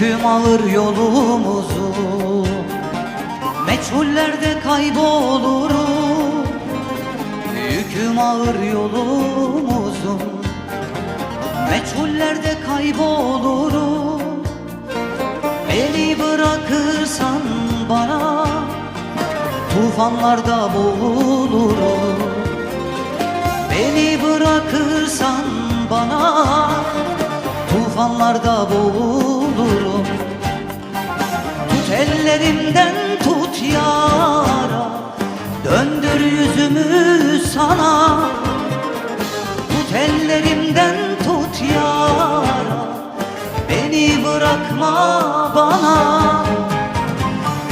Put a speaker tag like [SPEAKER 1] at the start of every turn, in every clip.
[SPEAKER 1] Yüküm ağır yolumuzu. Meçhullerde kaybolurum Yüküm ağır yolumuzun Meçhullerde kaybolurum Beni bırakırsan bana Tufanlarda boğulurum Beni bırakırsan bana Tufanlarda boğulurum ellerimden tut yara. Döndür yüzümü sana. Tut ellerimden tut yara. Beni bırakma bana.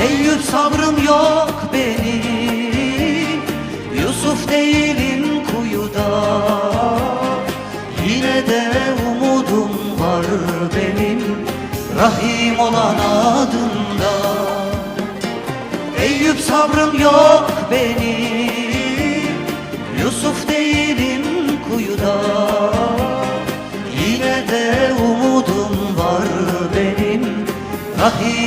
[SPEAKER 1] Eyüp sabrım yok benim. Yusuf değilim kuyuda. Yine de umudum var benim. Rahim olan sabrım yok benim. Yusuf değilim kuyuda. Yine de umudum var benim. Rahim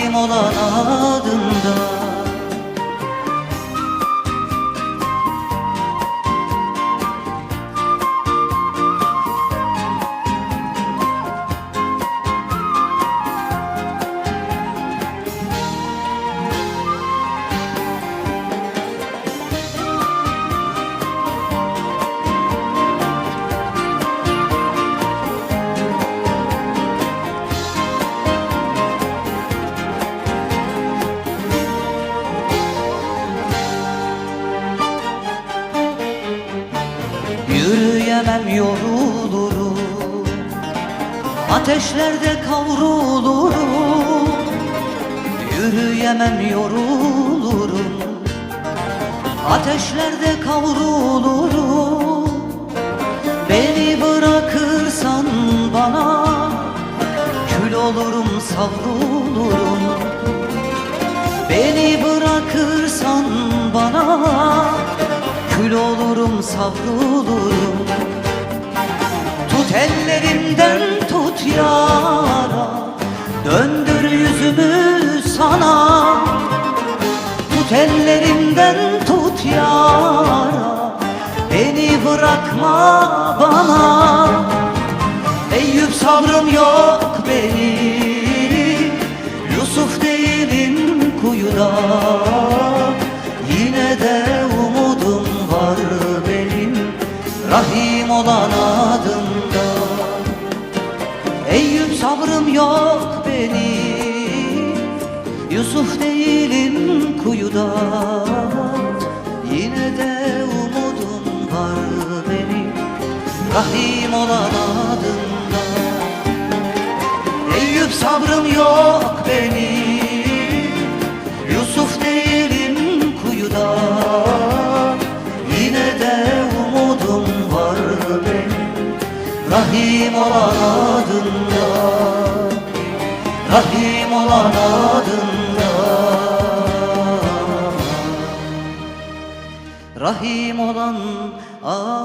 [SPEAKER 1] Yürüyemem yorulurum. Ateşlerde kavrulurum. Yürüyemem yorulurum. Ateşlerde kavrulurum. Beni bırakırsan bana Kül olurum savrulurum savrulurum. Tut ellerimden tut yara Döndür yüzümü sana. Tut ellerimden tut yara Beni bırakma bana. Eyüp sabrım yok benim Yusuf değilim kuyuda Yusuf değilim kuyuda. Yine de umudum var benim. Rahim olan adında Eyüp sabrım yok benim. Yusuf değilim kuyuda. Yine de umudum var benim. Rahim olan adında Rahim olan adında Rahim olan adın.